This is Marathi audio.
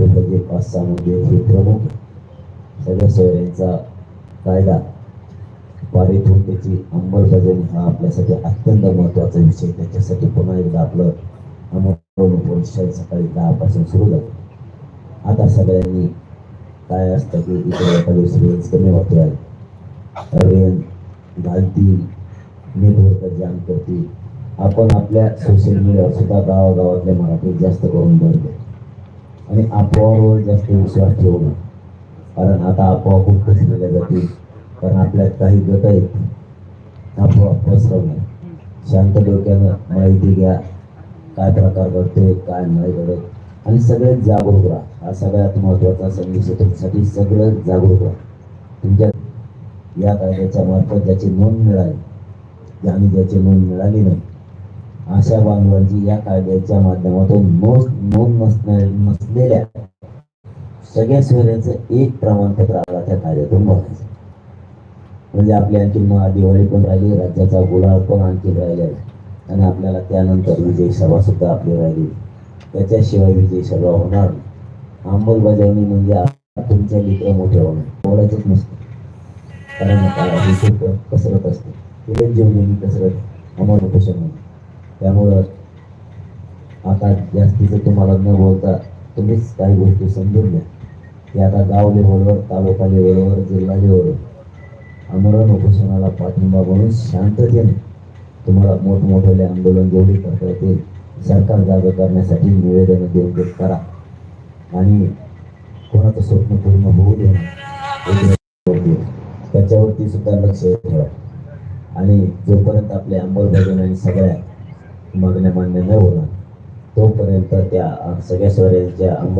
महत्त्वाचे पाच सहा मुद्दे हे प्रमुख सगळ्या सोयऱ्यांचा कायदा पारित होऊन त्याची अंमलबजावणी हा आपल्यासाठी अत्यंत महत्त्वाचा विषय त्याच्यासाठी पुन्हा एकदा आपलं अमोल परिषद सकाळी दहापासून सुरू झालं आता सगळ्यांनी काय असतं की इकडे एखादी रेंज कमी होते रेंज घालतील नेटवर्क जाम करतील आपण आपल्या सोशल मीडियावर सुद्धा गावागावातल्या मराठीत जास्त करून बनले आणि अफवावर जास्त विश्वास ठेवू नये कारण आता आपोआप खूप पसरवल्या जातील. कारण आपल्यात काही गट आहेत. आपोआप पसरवणे शांत डोक्यानं माहिती घ्या. काय प्रकार घडतोय काय नाही घडत. आणि सगळेच जागरूक राहा. हा सगळ्यात महत्त्वाचा संदेश आहे तुमच्यासाठी सगळं जागरूक राहा. तुमच्या या कायद्याच्या मार्फत ज्याची नोंद मिळाली आणि ज्याची नोंद मिळाली नाही अशा बांधवांची या कायद्याच्या माध्यमातून नोंद नोंद नसलेल्या सगळ्या सोयऱ्यांचं एक प्रमाणपत्र आला त्या कायद्यातून बघायचं. म्हणजे आपली आणखी मग दिवाळी पण राहिली राज्याचा गुलाल पण आणखी राहिला आणि आपल्याला त्यानंतर विजय सभा सुद्धा आपली राहिली त्याच्याशिवाय विजय सभा होणार नाही. अंमलबजावणी म्हणजे तुमच्या लेकर मोठे होणार. बोलायचंच नसतं. कारण कसरत असते. केलं जेवलेली कसरत आम्हाला उपोषण त्यामुळं आता जास्तीचं तुम्हाला न बोलता तुम्हीच काही गोष्टी समजून घ्या. की आता गाव लेवलवर तालुका लेवलवर जिल्हा लेवलवर आमरण उपोषणाला पाठिंबा म्हणून शांततेने तुम्हाला मोठमोठे आंदोलन जेवढी करता येतील सरकार जागा करण्यासाठी निवेदन देऊन ते करा. आणि कोणाचं स्वप्न पूर्ण होऊ दे त्याच्यावरती सुद्धा लक्ष ठेवा. आणि जोपर्यंत आपले अंमलबजावणी आणि सगळ्या मागण्या मान्य न होणार. तोपर्यंत त्या सगळ्या स्वरांच्या अंमल